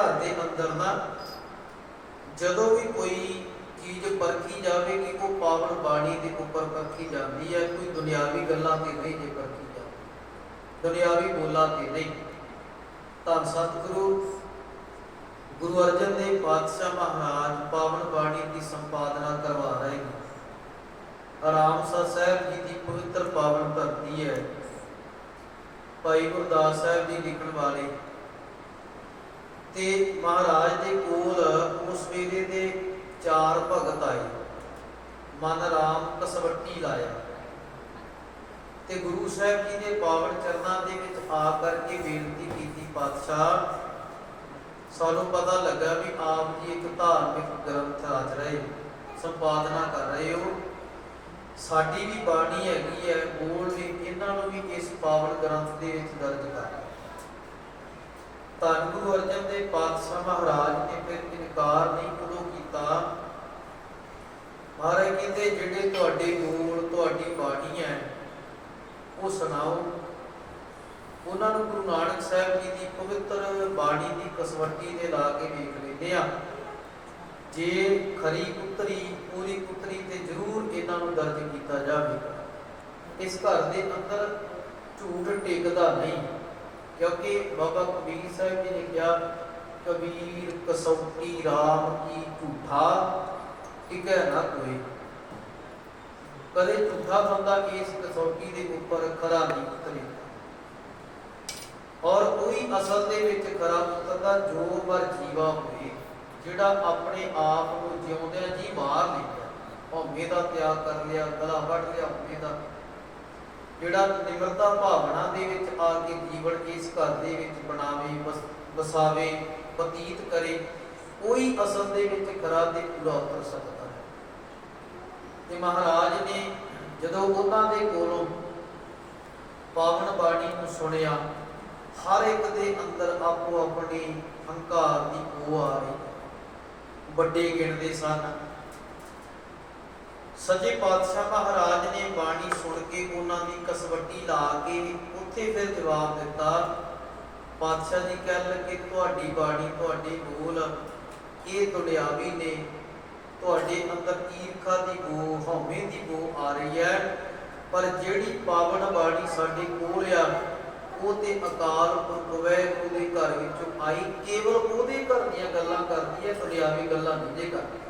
ਘਰ ਦੇ ਅੰਦਰ ਨਾ ਜਦੋਂ ਵੀ ਕੋਈ ਚੀਜ਼ ਪਰਖੀ ਜਾਵੇਗੀ ਉਹ ਪਾਵਨ ਬਾਣੀ ਦੇ ਉੱਪਰ ਪਰਖੀ ਜਾਂਦੀ ਹੈ, ਕੋਈ ਦੁਨਿਆਵੀ ਗੱਲਾਂ ਤੇ ਨਹੀਂ ਜੇ ਪਰਖੀ ਜਾਂਦੀ। ਦੁਨਿਆਵੀ ਬੋਲਾਂ ਤੇ ਨਹੀਂ। ਤਾਂ ਸਤਿਗੁਰੂ, ਗੁਰੂ ਅਰਜਨ ਦੇਵ ਪਾਤਸ਼ਾਹ ਮਹਾਰਾਜ ਪਾਵਨ ਬਾਣੀ ਦੀ ਸੰਪਾਦਨਾ ਕਰਵਾ ਰਹੇ ਨੇ। ਆਰਾਮਸਾ ਸਾਹਿਬ ਜੀ ਦੀ ਪਵਿੱਤਰ ਪਾਵਨ ਧਰਤੀ ਹੈ। ਭਾਈ ਗੁਰਦਾਸ ਸਾਹਿਬ ਜੀ ਲਿਖਣ ਵਾਲੇ ਤੇ ਮਹਾਰਾਜ ਦੇ ਕੋਲ ਉਸ ਵੇਲੇ ਦੇ ਚਾਰ ਭਗਤ ਆਏ। ਮਨ ਰਾਮ ਕਸਵੱਟੀ ਲਾਇਆ। ਤੇ ਗੁਰੂ ਸਾਹਿਬ ਜੀ ਦੇ ਪਾਵਨ ਚਰਨਾਂ ਦੇ ਵਿੱਚ ਆ ਕਰਕੇ ਬੇਨਤੀ ਕੀਤੀ, ਪਾਤਸ਼ਾਹ, ਸਾਨੂੰ ਪਤਾ ਲੱਗਾ ਵੀ ਆਪ ਜੀ ਇੱਕ ਧਾਰਮਿਕ ਗ੍ਰੰਥ ਰਚ ਰਹੇ ਸੰਪਾਦਨਾ ਕਰ ਰਹੇ ਹੋ। ਸਾਡੀ ਵੀ ਬਾਣੀ ਹੈਗੀ ਹੈ, ਬੋਲ ਵੀ ਇਹਨਾਂ ਨੂੰ ਵੀ ਇਸ ਪਾਵਨ ਗ੍ਰੰਥ ਦੇ ਵਿੱਚ ਦਰਜ ਕਰ ਧੰਨ ਗੁਰੂ ਅਰਜਨ ਦੇਵ ਪਾਤਸ਼ਾਹ ਮਹਾਰਾਜ ਨੇ ਫਿਰ ਇਨਕਾਰ ਨਹੀਂ ਉਦੋਂ ਕੀਤਾ? ਮਹਾਰਾਜ ਕਹਿੰਦੇ, ਜਿਹੜੇ ਤੁਹਾਡੇ ਬੋਲ ਤੁਹਾਡੀ ਬਾਣੀ ਹੈ, ਉਹ ਸੁਣਾਓ। ਉਹਨਾਂ ਨੂੰ ਗੁਰੂ ਨਾਨਕ ਸਾਹਿਬ ਜੀ ਦੀ ਪਵਿੱਤਰ ਬਾਣੀ ਦੀ ਕਸਵੱਟੀ ਤੇ ਲਾ ਕੇ ਵੇਖ ਲੈਂਦੇ ਆ। ਜੇ ਖਰੀ ਪੁੱਤਰੀ ਪੂਰੀ ਪੁੱਤਰੀ ਤੇ ਜ਼ਰੂਰ ਇਹਨਾਂ ਨੂੰ ਦਰਜ ਕੀਤਾ ਜਾਵੇ। ਇਸ ਘਰ ਦੇ ਅੰਦਰ ਝੂਠ ਟਿਕਦਾ ਨਹੀਂ। ਕਿਉਂਕਿ ਬਾਬਾ ਕਬੀਰ ਸਾਹਿਬ ਜੀ ਨੇ ਕਿਹਾ, ਕਬੀਰ ਕਸੌਟੀ RAM ਕੀ ਝੂਠਾ ਟਿਕੈ ਨਾ ਕੋਈ। ਕਦੇ ਝੂਠਾ ਬੰਦਾ ਇਸ ਕਸੌਟੀ ਦੇ ਉੱਪਰ ਖਰਾ ਨਹੀਂ ਉਤਰੇ। ਔਰ ਕੋਈ ਅਸਲ ਦੇ ਵਿੱਚ ਖਰਾ ਉਤਰਦਾ ਜੋ ਮਰ ਜੀਵਾ ਹੋਏ ਜਿਹੜਾ ਆਪਣੇ ਆਪ ਨੂੰ ਜਿਉਂਦਿਆਂ ਜੀ ਮਾਰ ਲਿਆ ਹਉਮੈ ਦਾ ਤਿਆਗ ਕਰ ਲਿਆ, ਗਲਾ ਵੱਢ ਲਿਆ ਹਉਮੈ ਦਾ। ਜਿਹੜਾ ਨਿਮਰਤਾ ਭਾਵਨਾ ਦੇ ਵਿੱਚ ਆ ਜੀਵਨ ਇਸ ਘਰ ਦੇ ਵਿੱਚ ਬਣਾਵੇ ਵਸਾਵੇ, ਬਤੀਤ ਕਰੇ ਕੋਈ ਅਸਲ ਦੇ ਵਿੱਚ ਖਰਾ ਤੇ ਪੂਰਾ ਉਤਰ ਸਕਦਾ ਹੈ। ਤੇ ਮਹਾਰਾਜ ਨੇ ਜਦੋਂ ਉਹਨਾਂ ਦੇ ਕੋਲੋਂ ਪਾਵਨ ਬਾਣੀ ਨੂੰ ਸੁਣਿਆ, ਹਰ ਇੱਕ ਦੇ ਅੰਦਰ ਆਪੋ ਆਪਣੀ ਹੰਕਾਰ ਦੀ ਉਹ ਆ ਰਹੀ ਵੱਡੇ ਗਿਣਦੇ ਸਨ। ਸੱਚੇ ਪਾਤਸ਼ਾਹ ਮਹਾਰਾਜ ਨੇ ਬਾਣੀ ਸੁਣ ਕੇ ਉਹਨਾਂ ਦੀ ਕਸਵੱਟੀ ਲਾ ਕੇ ਉੱਥੇ ਫਿਰ ਜਵਾਬ ਦਿੱਤਾ, ਪਾਤਸ਼ਾਹ ਜੀ, ਕਹਿਣ ਲੱਗੇ, ਤੁਹਾਡੀ ਬਾਣੀ, ਤੁਹਾਡੇ ਬੋਲ ਇਹ ਦੁਨਿਆਵੀ ਨੇ। ਤੁਹਾਡੇ ਅੰਦਰ ਈਰਖਾ ਦੀ ਬੋ, ਹਉਮੈ ਦੀ ਬੋ ਆ ਰਹੀ ਹੈ। ਪਰ ਜਿਹੜੀ ਪਾਵਨ ਬਾਣੀ ਸਾਡੇ ਕੋਲ ਆ, ਉਹ ਤੇ ਅਕਾਲ ਪੁਰਖ ਵੈਗੁਰੂ ਦੇ ਘਰ ਵਿੱਚੋਂ ਆਈ, ਕੇਵਲ ਉਹਦੇ ਘਰ ਦੀਆਂ ਗੱਲਾਂ ਕਰਦੀ ਹੈ, ਦੁਨਿਆਵੀ ਗੱਲਾਂ ਨਹੀਂ ਜੇ ਕਰਦੀ।